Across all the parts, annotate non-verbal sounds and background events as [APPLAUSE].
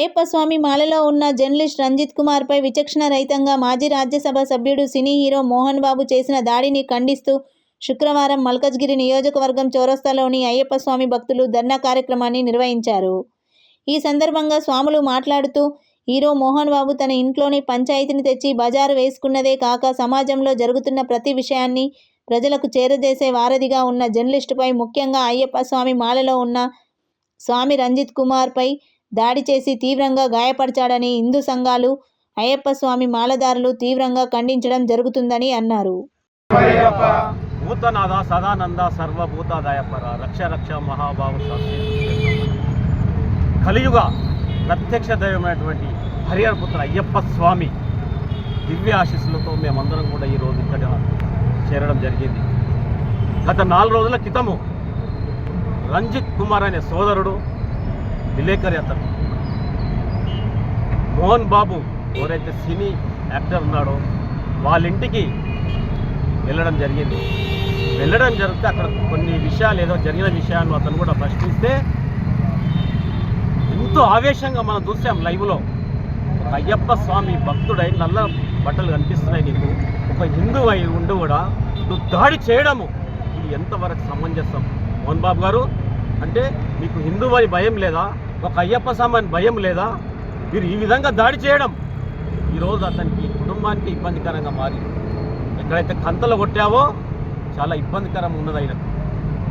అయ్యప్ప స్వామి మాలలో ఉన్న జర్నలిస్ట్ రంజిత్ కుమార్పై విచక్షణ రహితంగా మాజీ రాజ్యసభ సభ్యుడు సినీ హీరో మోహన్ బాబు చేసిన దాడిని ఖండిస్తూ శుక్రవారం మల్కజ్గిరి నియోజకవర్గం చౌరస్తాలోని అయ్యప్ప స్వామి భక్తులు ధర్నా కార్యక్రమాన్ని నిర్వహించారు. ఈ సందర్భంగా స్వాములు మాట్లాడుతూ హీరో మోహన్ బాబు తన ఇంట్లోని పంచాయతీని తెచ్చి బజారు వేసుకున్నదే కాక సమాజంలో జరుగుతున్న ప్రతి విషయాన్ని ప్రజలకు చేరజేసే వారధిగా ఉన్న జర్నలిస్టుపై ముఖ్యంగా అయ్యప్ప స్వామి మాలలో ఉన్న స్వామి రంజిత్ కుమార్పై దాడి చేసి తీవ్రంగా గాయపరిచాడని హిందూ సంఘాలు అయ్యప్ప స్వామి మాలదారులు తీవ్రంగా ఖండించడం జరుగుతుందని అన్నారు. భూతనాథ సదానంద సర్వభూతాదాయపర రక్ష రక్ష మహాభావ కలియుగ ప్రత్యక్ష దైవమైనటువంటి హరిహర పుత్ర అయ్యప్ప స్వామి దివ్య ఆశీస్సులతో మేమందరం కూడా ఈరోజు ఇక్కడ చేరడం జరిగింది. గత నాలుగు రోజుల క్రితము రంజిత్ కుమార్ అనే సోదరుడు విలేకరి అతను. మోహన్ బాబు ఎవరైతే సినీ యాక్టర్ ఉన్నాడో వాళ్ళ ఇంటికి వెళ్ళడం జరిగింది. వెళ్ళడం జరిగితే అక్కడ కొన్ని విషయాలు ఏదో జరిగిన విషయాన్ని అతను కూడా ప్రశ్నిస్తే ఎంతో ఆవేశంగా మనం చూసాం లైవ్లో. ఒక అయ్యప్ప స్వామి భక్తుడై నల్ల బట్టలు కనిపిస్తున్నాయి నీకు. ఒక హిందూ అయి ఉండి కూడా నువ్వు దాడి చేయడము. ఇది ఎంతవరకు సమంజసం? మోహన్ బాబు గారు అంటే మీకు హిందూ అని భయం లేదా? ఒక అయ్యప్ప స్వామి అని భయం లేదా? మీరు ఈ విధంగా దాడి చేయడం. ఈరోజు అతనికి కుటుంబానికి ఇబ్బందికరంగా మారింది. ఎక్కడైతే కంతలు కొట్టావో చాలా ఇబ్బందికరం ఉన్నది ఆయనకు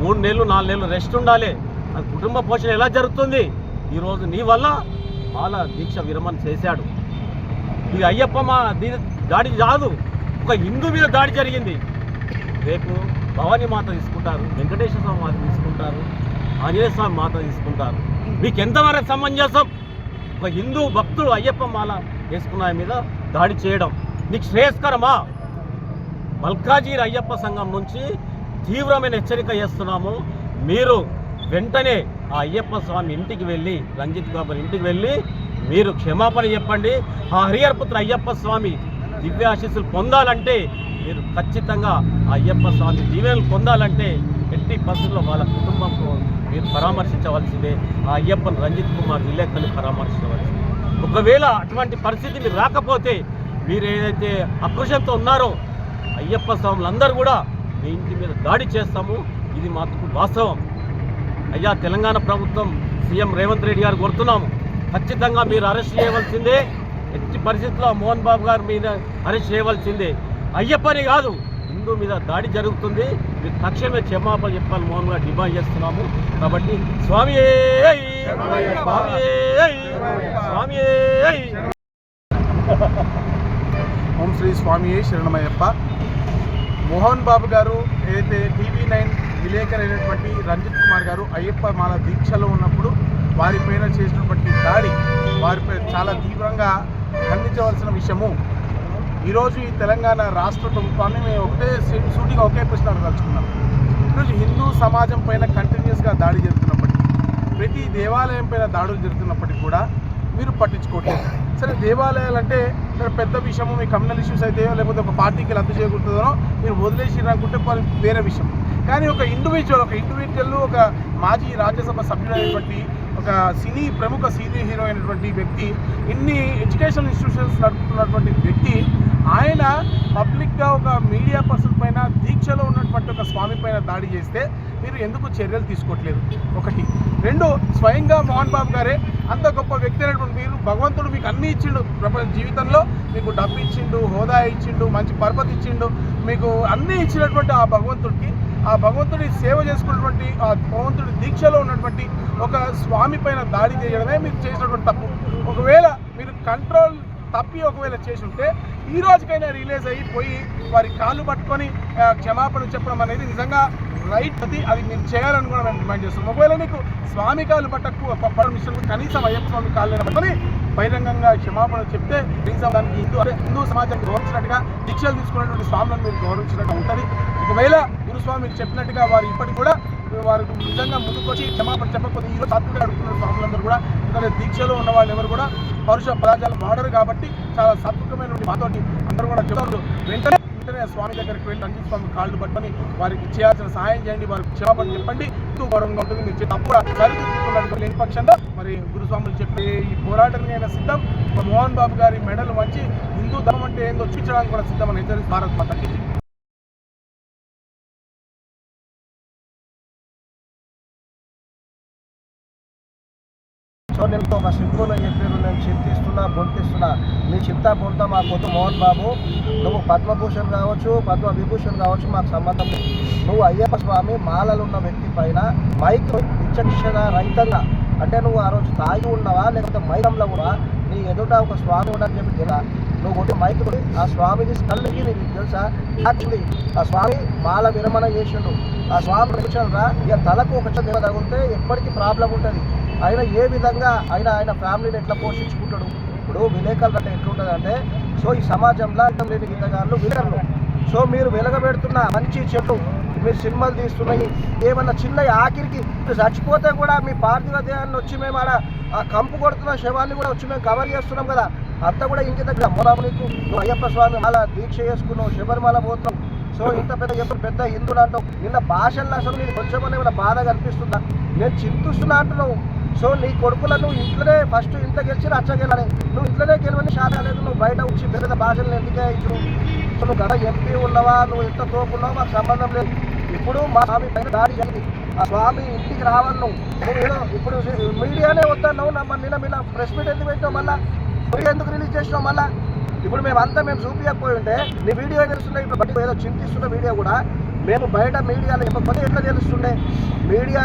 మూడు నెలలు నాలుగు నెలలు రెస్ట్ ఉండాలి. అది కుటుంబ పోషణ ఎలా జరుగుతుంది? ఈరోజు నీ వల్ల బాల దీక్ష విరమణ చేశాడు. ఇది అయ్యప్ప మా దీని దాడి కాదు ఒక హిందూ మీద దాడి జరిగింది. రేపు భవానీ మాత తీసుకుంటారు వెంకటేశ్వర స్వామి మాత తీసుకుంటారు ఆంజనేయ స్వామి మాత తీసుకుంటారు. మీకు ఎంతవరకు సమంజసం? ఒక హిందూ భక్తుడు అయ్యప్ప మాల వేసుకున్న మీద దాడి చేయడం నీకు శ్రేయస్కరమా? మల్కాజీర్ అయ్యప్ప సంఘం నుంచి తీవ్రమైన హెచ్చరిక చేస్తున్నాము. మీరు వెంటనే ఆ అయ్యప్ప స్వామి ఇంటికి వెళ్ళి రంజిత్ బాబు ఇంటికి వెళ్ళి మీరు క్షమాపణ చెప్పండి. ఆ హరియర్పుత్ర అయ్యప్ప స్వామి దివ్యాశీస్సులు పొందాలంటే మీరు ఖచ్చితంగా ఆ అయ్యప్ప స్వామి దీవెనలు పొందాలంటే ఎట్టి పరిస్థితుల్లో వాళ్ళ కుటుంబం మీరు పరామర్శించవలసిందే ఆ అయ్యప్పని రంజిత్ కుమార్ విలేకరులు పరామర్శించవలసింది. ఒకవేళ అటువంటి పరిస్థితి మీరు రాకపోతే మీరు ఏదైతే అకృషంతో ఉన్నారో అయ్యప్ప స్వాములందరూ కూడా మీ ఇంటి మీద దాడి చేస్తాము. ఇది మాకు వాస్తవం. అయ్యా తెలంగాణ ప్రభుత్వం సీఎం రేవంత్ రెడ్డి గారు కోరుతున్నాము. ఖచ్చితంగా మీరు అరెస్ట్ చేయవలసిందే. ఎట్టి పరిస్థితుల్లో మోహన్ బాబు గారి మీద అరెస్ట్ చేయవలసిందే. అయ్యప్పని కాదు హిందూ మీద దాడి జరుగుతుంది. మీరు తక్షణమే క్షమాపణ చెప్పాలి మోహన్ గారు. డిమాండ్ చేస్తున్నాము. కాబట్టి స్వామి స్వామి స్వామి [LAUGHS] ఓం శ్రీ స్వామి శరణమయ్యప్ప. మోహన్ బాబు గారు ఏదైతే టీవీ నైన్ విలేకరు అయినటువంటి రంజిత్ కుమార్ గారు అయ్యప్ప మాల దీక్షలో ఉన్నప్పుడు వారిపైన చేసినటువంటి దాడి వారిపై చాలా తీవ్రంగా ఖండించవలసిన విషయము. ఈరోజు ఈ తెలంగాణ రాష్ట్ర ప్రభుత్వాన్ని మేము ఒకటే సూటిగా ఒకే ప్రశ్న అడగదలుచుకున్నాం ఈరోజు హిందూ సమాజం పైన కంటిన్యూస్గా దాడి జరుగుతున్నప్పటికీ ప్రతి దేవాలయం పైన దాడులు జరుగుతున్నప్పటికీ కూడా మీరు పట్టించుకోవట్లేదు. సరే దేవాలయాలు అంటే పెద్ద విషయము మీ కమ్యూనల్ ఇష్యూస్ అయితే లేకపోతే ఒక పార్టీకి రద్దు చేయకూడదో మీరు వదిలేసిరనుకుంటే వేరే విషయం. కానీ ఒక ఇండివిజువల్ ఒక ఇండివిజువల్ ఒక మాజీ రాజ్యసభ సభ్యుడైనటువంటి ఒక సినీ ప్రముఖ సీనియర్ హీరో అయినటువంటి వ్యక్తి ఇన్ని ఎడ్యుకేషన్ ఇన్స్టిట్యూషన్స్ నడుపుతున్నటువంటి వ్యక్తి ఆయన పబ్లిక్గా ఒక మీడియా పర్సన్ పైన దీక్షలో ఉన్నటువంటి ఒక స్వామి పైన దాడి చేస్తే మీరు ఎందుకు చర్యలు తీసుకోవట్లేదు? ఒకటి. రెండు స్వయంగా మోహన్ బాబు గారే అంత గొప్ప వ్యక్తి అయినటువంటి మీరు భగవంతుడు మీకు అన్ని ఇచ్చిండు ప్రపంచ జీవితంలో. మీకు డబ్బు ఇచ్చిండు హోదా ఇచ్చిండు మంచి పర్పతి ఇచ్చిండు. మీకు అన్నీ ఇచ్చినటువంటి ఆ భగవంతుడికి ఆ భగవంతుడి సేవ చేసుకున్నటువంటి ఆ భగవంతుడి దీక్షలో ఉన్నటువంటి ఒక స్వామి పైన దాడి చేయడమే మీరు చేసినటువంటి తప్పు. ఒకవేళ మీరు కంట్రోల్ తప్పి ఒకవేళ చేసి ఉంటే ఈ రోజుకైనా రిలీజ్ అయ్యి పోయి వారి కాళ్ళు పట్టుకొని క్షమాపణ చెప్పడం అనేది నిజంగా రైట్ అది అది మీరు చేయాలని కూడా మేము డిమాండ్ చేస్తున్నాం. ఒకవేళ నీకు స్వామి కాళ్ళు పట్టకు పడడం విషయంలో కనీసం అయ్యప్ప స్వామి కాళ్ళు పట్టుకొని బహిరంగంగా క్షమాపణ చెప్తే కనీసం దానికి హిందూ అదే హిందూ సమాజం గౌరవించినట్టుగా దీక్షలు తీసుకున్నటువంటి స్వాములను మీరు గౌరవించినట్టు ఉంటుంది. ఒకవేళ గురుస్వామి చెప్పినట్టుగా వారు ఇప్పటికి కూడా వారు నిజంగా ముందుకొచ్చి క్షమాపణ చెప్పకపోతే ఈరోజు సాత్విక అడుగుతున్న స్వాములందరూ కూడా దీక్షలో ఉన్న వాళ్ళు ఎవరు కూడా పౌరుష పదార్థాలు వాడరు కాబట్టి చాలా సత్వకమైన మాతోటి అందరూ కూడా చెప్తారు. వెంటనే వెంటనే స్వామి దగ్గరికి వెళ్ళి రంజిత్ స్వామి కాళ్ళు పట్టుకొని వారికి చేయాల్సిన సహాయం చేయండి వారికి క్షమాపణ చెప్పండి. ఎంతో గౌరవంగా ఉంటుంది మీరు చేసిన తప్పు సరిదిద్దుకున్నట్టు లేని పక్షంలో మరి గురుస్వాములు చెప్పే ఈ పోరాటానికి అయినా సిద్ధం. మోహన్ బాబు గారి మెడలు మంచి హిందూ ధర్మం అంటే ఏందో చూపించడానికి కూడా సిద్ధమని హెచ్చరించి భారత్ మాత సో నేను ఒక సింపుల్ చెప్పారు నేను చింతిస్తున్నా బొంతిస్తున్నా. నీ చింత బొంత మా కొత్త మోహన్ బాబు. నువ్వు పద్మభూషణ్ కావచ్చు పద్మ విభూషణ్ కావచ్చు మాకు సంబంధం లేదు. నువ్వు అయ్యప్ప స్వామి మాలలు ఉన్న వ్యక్తి పైన మైక్ విచక్షణ రహితంగా. అంటే నువ్వు ఆ రోజు తాగి ఉన్నావా లేకపోతే మైకంలో కూడా నీ ఎదుట ఒక స్వామి ఉండని చెప్పి తెలుసా నువ్వు కొట్టి మైక్ ఆ స్వామిని స్కల్కి నీకు తెలుసా? యాక్చువల్లీ ఆ స్వామి మాల విరమణ చేసిండు. ఆ స్వామి రా? ఇక తలకు ఒక దెబ్బ తగిలితే ఎప్పటికీ ప్రాబ్లం ఉంటుంది. ఆయన ఏ విధంగా ఆయన ఆయన ఫ్యామిలీని ఎట్లా పోషించుకుంటాడు? ఇప్పుడు విలేకరులు అంటే ఎట్లుంటుంది అంటే సో ఈ సమాజంలో అర్థం లేని గీతగాళ్ళు విలేకరులు. సో మీరు వెలగబెడుతున్న మంచి చెట్లు మీరు సినిమాలు తీస్తున్నాయి ఏమన్నా చిన్న ఆఖరికి చచ్చిపోతే కూడా మీ పార్థివ దేహాన్ని వచ్చి మేము ఆడ ఆ కంపు కొడుతున్న శవాన్ని కూడా వచ్చి మేము కవర్ చేస్తున్నాం కదా. అంతా కూడా ఇంటి దగ్గర మొదలు నీకు. నువ్వు అయ్యప్ప స్వామి అలా దీక్ష చేసుకున్నావు శబరిమల పోతున్నావు. సో ఇంత పెద్ద ఎప్పుడు పెద్ద హిందువులు అంటావు. నిన్న భాషల్లో అసలు నీకు కొంచెం కూడా బాధ కనిపిస్తుందా? నేను చింతిస్తున్నా అంటున్నావు. సో నీ కొడుకులను నువ్వు ఇంట్లోనే ఫస్ట్ ఇంట్లో గెలిచి రచ్చగెలని నువ్వు ఇంట్లోనే గెలవని శాతం లేదు నువ్వు బయట వచ్చి పెద్ద భాషలు ఎందుకే ఇప్పుడు నువ్వు గడ ఎంపీ ఉన్నవా? నువ్వు ఎంత తోపున్నావా మాకు సంబంధం లేదు. ఇప్పుడు మా స్వామి పైన దాడి జరిగింది. ఆ స్వామి ఇంటికి రావాలి నువ్వు. నువ్వు ఏదో ఇప్పుడు మీడియానే వద్దన్నావు నమ్మ. నిన్న మీద ప్రెస్ మీట్ ఎందుకు పెట్టావు మళ్ళా? మీడియా ఎందుకు రిలీజ్ చేసినావు మళ్ళా? ఇప్పుడు మేమంతా మేము చూపించకపోయి ఉంటే నీ వీడియో తెలుస్తుండే? ఇప్పుడు బట్టి ఏదో చింతిస్తున్న వీడియో కూడా. మేము బయట మీడియాలో చెప్పకపోతే ఎట్లా తెలుస్తుండే? మీడియా